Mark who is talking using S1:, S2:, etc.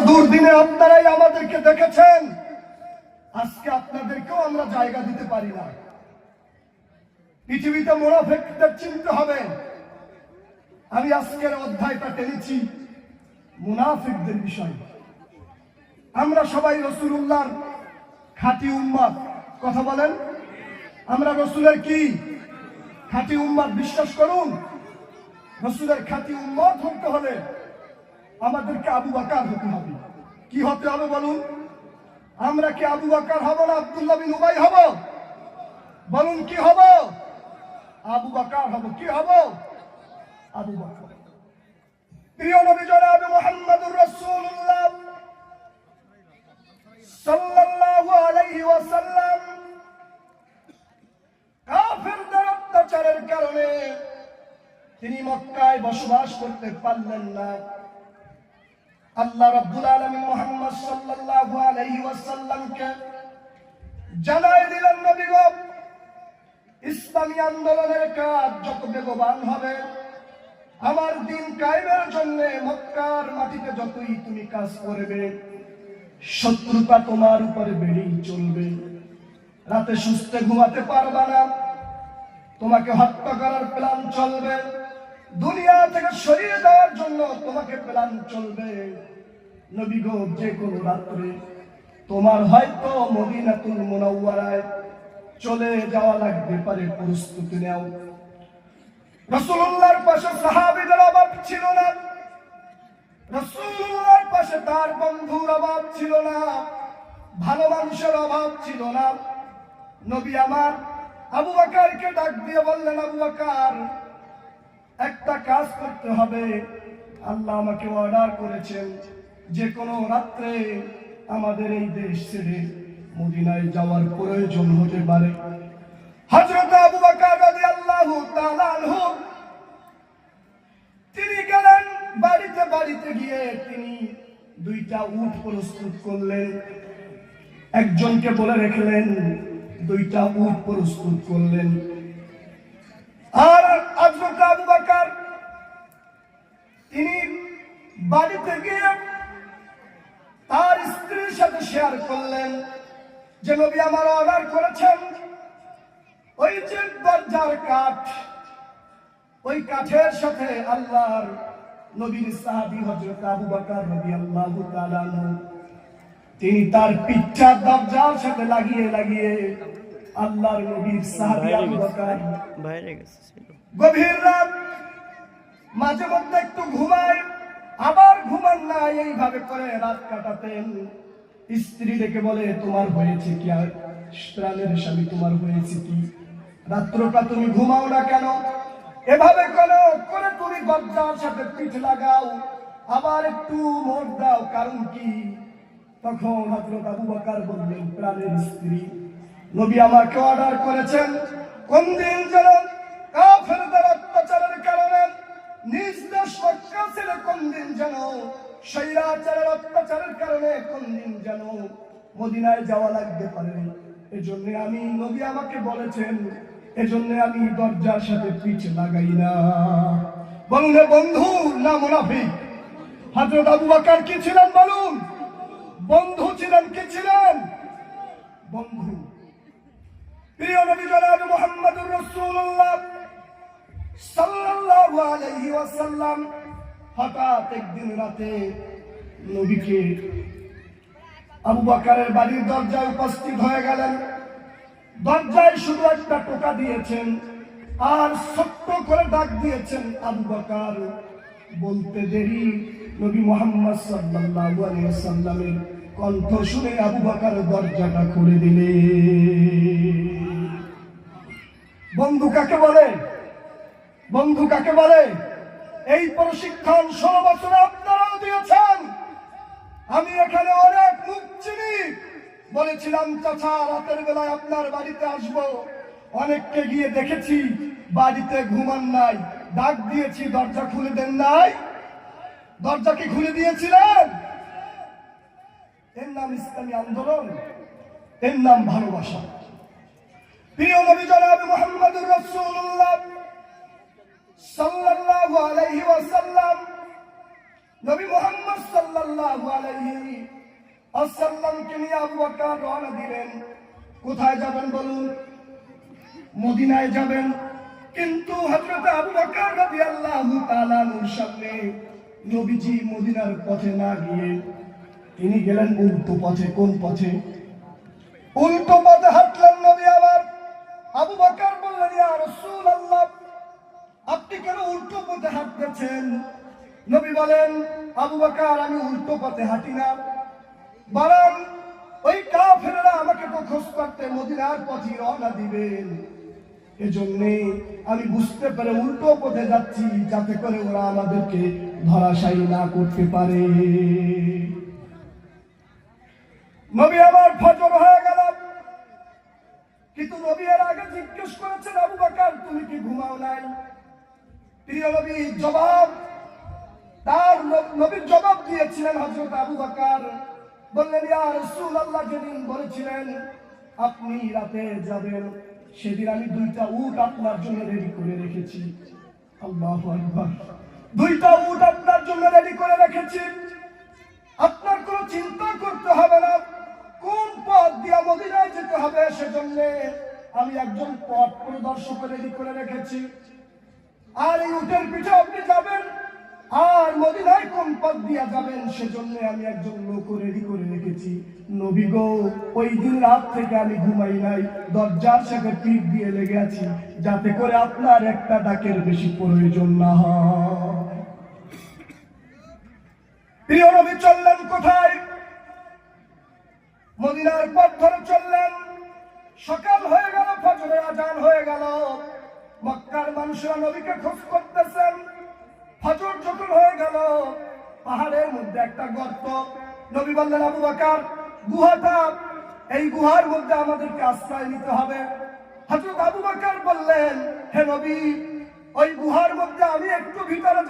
S1: দুর্দিনে আপনারাই আমাদেরকে দেখেছেন। আজকে আপনাদেরকেও আমরা জায়গা দিতে পারি না। পৃথিবীতে মোনাফেকদের চিনতে হবে। আমি আজকের অধ্যায়টা টেনেছি মুনাফিকদের বিষয়। আমরা সবাই রসুল্লাহর খাঁটি উম্মাদ। কথা বলেন। আমরা রসুলের কি? খাঁটি উম্মাদ, বিশ্বাস করুন। রসুলের খাঁটি উম্মত হতে হলে আমাদেরকে আবু বাকার হতে হবে। কি হতে হবে বলুন? আমরা কি আবু বাকার হব না আব্দুল্লাহ বিন উবাই হব? বলুন, কি হব? আবু বাকার হব। কি হব? আবু বাকার। প্রিয় নবী জনাব মুহাম্মদুর রাসূলুল্লাহ সাল্লাল্লাহু আলাইহি ওয়াসাল্লাম কাফেরদের অত্যাচারের কারণে তিনি মক্কায় বসবাস করতে পারলেন না। আল্লাহ রাব্বুল আলামিন মুহাম্মদ সাল্লাল্লাহু আলাইহি ওয়াসাল্লামকে জানাই দিলেন, নবী গো, ইসলামী আন্দোলনের কাজ যত বেগবান হবে, আমার দিন কায়েমের জন্য মক্কার মাটিতে যতই তুমি কাজ করবে, শত্রুতা তোমার উপরে বেড়েই চলবে। রাতে সুস্থে ঘুমাতে পারবা না, তোমাকে হত্যা করার প্ল্যান চলবে। দুনিয়া থেকে সরিয়ে দেওয়ার জন্য তোমাকে প্ল্যান চলবে। নবী গো, যে কোনো রাত্রে তোমার হয়তো মদিনাতুল মুনাওয়ারায় চলে যাওয়া লাগতে পারে, প্রস্তুতি নেও। রসুল্লাহর পাশে সাহাবিদের অভাব ছিল না। রসুল্লাহর পাশে তার বন্ধুর অভাব ছিল না। ভালো মানুষের অভাব ছিল না। নবী আমার আবু বাকারকে ডাক দিয়ে বললেন, আবু বাকার একটা কাজ করতে হবে। আল্লাহ আমাকে অর্ডার করেছেন যে কোনো রাত্রে আমাদের এই দেশ ছেড়ে মদিনায় যাওয়ার প্রয়োজন হতে পারে। হযরত আবু বকর রাদিয়াল্লাহু তাআলা আনহু, তিনি গেলেন বাড়িতে বাড়িতে গিয়ে তিনি দুইটা উট প্রস্তুত করলেন। একজনকে বলে রেখলেন, দুইটা উট প্রস্তুত করলেন। আর তিনি বাড়িতে গিয়ে তার স্ত্রীর সাথে শেয়ার করলেন। যে নবী আমার অর্ডার করেছেন ওই যে দরজার কাঠ ওই কাঠের সাথে আল্লাহর নবীর সাহাবী হযরত আবু বকর রাদিয়াল্লাহু তাআলা তিনি তার পিঠটা দরজার সাথে লাগিয়ে লাগিয়ে আল্লাহর নবীর সাহাবী আবু বকর
S2: বাইরে গেছে
S1: গভীর রাত মাঝে মধ্যে ঘুমায়, আবার ঘুমান না, এইভাবে করে রাত কাটাতেন। স্ত্রী ডেকে বলে, তোমার হয়েছে কি আর? প্রাণের স্বামী তোমার হয়েছে কি? রাত্রটা তুমি ঘুমাও না কেন? এভাবে করো, করে তুমি দরজার সাথে পিঠ লাগাও। আবার একটু মোট দাও, কারণ কি? তখন হযরত আবু বকর বললেন, প্রাণের স্ত্রী, নবী আমাকে অর্ডার করেছেন, কোন দিন যেন কাফেরদের অত্যাচারের কারণে নিজ দেশ মক্কা ছেড়ে কোন দিন যেন? স্বৈরাচারের অত্যাচারের কারণে কোন দিন যেন মদিনায় যাওয়া লাগতে পারে এজন্য আমি, নবী আমাকে বলেছেন, এজন্য আমি দরজার সাথে পিছ লাগাই না। বলুন বন্ধু, না মুনাফিক। হযরত আবু বকর কি ছিলেন বলুন? বন্ধু ছিলেন, কি ছিলেন? বন্ধু। প্রিয় নবী জনাব মুহাম্মদুর রাসূলুল্লাহ। সাল্লাল্লাহু আলাইহি হঠাৎ একদিন রাতে নবীকে আবু বকরের বাড়ির দরজায় উপস্থিত হয়ে গেলেন। দরজায় শুধু একটা টোকা দিয়েছেন আর ছোট্ট করে ডাক দিয়েছেন, আবু বকর, বলতে দেরি। নবী মোহাম্মদ সাল্লাল্লাহু আলাইহি ওয়াসাল্লামের কণ্ঠ শুনে আবু বকর দরজাটা খুলে দিলেন। বন্ধু কাকে বলে? বন্ধু কাকে বলে? এই প্রশিক্ষণ ষোলো বছরে আপনারাও দিয়েছেন। আমি এখানে অনেক মুখ চিনি। বলেছিলাম, চাচা, রাতের বেলায় আপনার বাড়িতে আসব। অনেককে গিয়ে দেখেছি, বাড়িতে ঘুমান নাই। ডাক দিয়েছি, দরজা খুলে দেন নাই। দরজা কি খুলে দিয়েছিলেন? এর নাম ইসলামী আন্দোলন, এর নাম ভালোবাসা। প্রিয় নবী জনাব মুহাম্মদুর রাসূলুল্লাহ সাল্লাল্লাহু আলাইহি নবী দিলেন। কোথায় যাবেন বলুন? মদিনায় যাবেন। কিন্তু আবু মদিনার পথে না গিয়ে তিনি গেলেন উল্টো পথে, কোন পথে? উল্টো পথে হাঁটলেন নবী আবার। আবু বকর বললেন, ইয়া রাসূলুল্লাহ পথে হাঁটতেছেন। নবী বলেন, আবু বকর, আমি উল্টো পথে হাঁটি না। বরং ওই কাফেররা আমাকে তো খোঁজ করতে মদিনার পথে রওনা দিবেন। এজন্যে আমি বুঝতে পারে উল্টো পথে যাচ্ছি, যাতে করে ওরা আমাদেরকে ধরাশায়ী না করতে পারে। নবী, আমার ফজর হয়ে গেল। কিন্তু নবী এর আগে জিজ্ঞেস করেছেন, আবু বকর, তুমি কি ঘুমাও নাই? প্রিয় জবাব, তার নবীর জবাব দিয়েছিলেন রাসূলুল্লাহ, যেদিন বলেছিলেন, আপনি রাতে যাবেন, সেদিন আমি দুইটা উট আপনার জন্য রেডি করে রেখেছি। আল্লাহু দুইটা উট আপনার জন্য রেডি করে রেখেছি। আপনার কোনো চিন্তা করতে হবে না। কোন পথ দিয়া মদিনায় যেতে হবে সেজন্য আমি একজন পথ পরিদর্শক রেডি করে রেখেছি। আর এই উটের পিঠে আপনি যাবেন, আর মদিনায় কোন পথ দিয়া যাবেন, সেজন্য আমি একজন লোক রেডি করে রেখেছি। নবী গো, ওই দিন রাত থেকে আমি ঘুমাই নাই, দরজার সাথে পিঠ দিয়ে লেগে আছি, যাতে করে আপনার একটা ডাকের বেশি প্রয়োজন না হয়। প্রিয় নবী, চললেন কোথায়? মদিনার পথ ধরে চললেন। সকাল হয়ে গেল, ফজরের আজান হয়ে গেল। মক্কার মানুষরা নবীকে খোঁজ করতেছেন। ফজর যখন হয়ে গেল, পাহাড়ের মধ্যে একটা গর্ত। নবী বললেন, আবু বাকার, গুহাটা, এই গুহার মধ্যে আমাদেরকে আশ্রয় নিতে হবে। হজরত আবু বাকার বললেন, হে নবী, ওই গুহার মধ্যে আমি একটু ভিতরে